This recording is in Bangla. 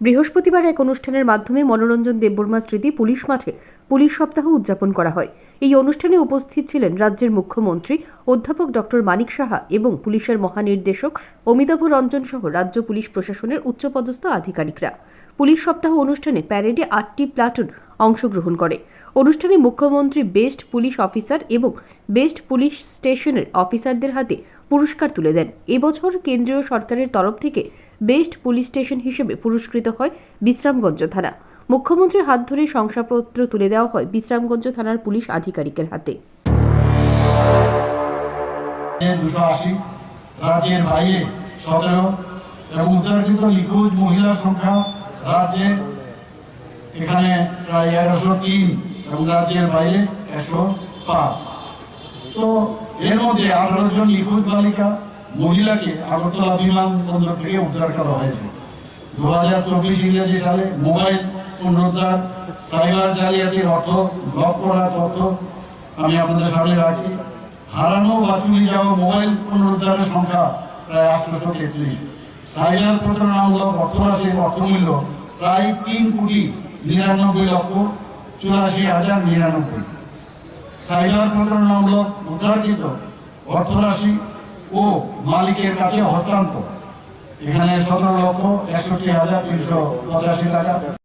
বৃহস্পতিবার এক অনুষ্ঠানের মাধ্যমে মনোরঞ্জন দেববর্মা স্মৃতি পুলিশ মাঠে পুলিশ সপ্তাহ উদযাপন করা হয়। এই অনুষ্ঠানে উপস্থিত ছিলেন রাজ্যের মুখ্যমন্ত্রী, অধ্যাপক ডক্টর মানিক সাহা এবং পুলিশের মহানির্দেশক অমিতাভ রঞ্জন সহ রাজ্য পুলিশ প্রশাসনের উচ্চপদস্থ আধিকারিকরা। পুলিশ সপ্তাহ অনুষ্ঠানে প্যারেডে আটটি প্লাটুন অংশগ্রহণ করে। অনুষ্ঠানে মুখ্যমন্ত্রী বেস্ট পুলিশ অফিসার এবং বেস্ট পুলিশ স্টেশনের অফিসারদের হাতে পুরস্কার তুলে দেন। এবছর কেন্দ্রীয় সরকারের তরফ থেকে বেস্ট পুলিশ স্টেশন হিসেবে পুরস্কৃত হয় বিশ্রামগঞ্জ থানা। মুখ্যমন্ত্রীর হাত ধরে শংসাপত্র তুলে দেওয়া হয় বিশ্রামগঞ্জ থানার পুলিশ আধিকারিকের হাতে। রাজ্যের বাইরে সতেরো এবং উচ্চারিত নিখোঁজ মহিলার সংখ্যা রাজ্যে এখানে প্রায় এগারোশো তিন এবং রাজ্যের বাইরে একশো পাঁচ। তো এর মধ্যে আঠারো জন নিখোঁজ বালিকা মহিলাকে আগরতলা বিমানবন্দর থেকে উদ্ধার করা হয়েছে। দু হাজার চব্বিশ ইংরেজি সালে মোবাইল পুনরুদ্ধার, সাইবার জালিয়াতির অর্থ ব্লক করা তথ্য আমি আপনাদের সামনে রাখছি হারানো বা চুরি যাওয়া মোবাইল পুনরুদ্ধারের সংখ্যা প্রায় আটশোশো তেত্রিশ। সাইবার প্রতারণামূলক অর্থরাশির অর্থমূল্য প্রায় তিন কোটি নিরানব্বই লক্ষ চুরাশি হাজার নিরানব্বই। সাইবার প্রতারণামূলক উদ্ধারকৃত অর্থরাশি ও মালিকের কাছে হস্তান্তর। এখানে সতেরো লক্ষ একষট্টি হাজার তিনশো পঁচাশি টাকা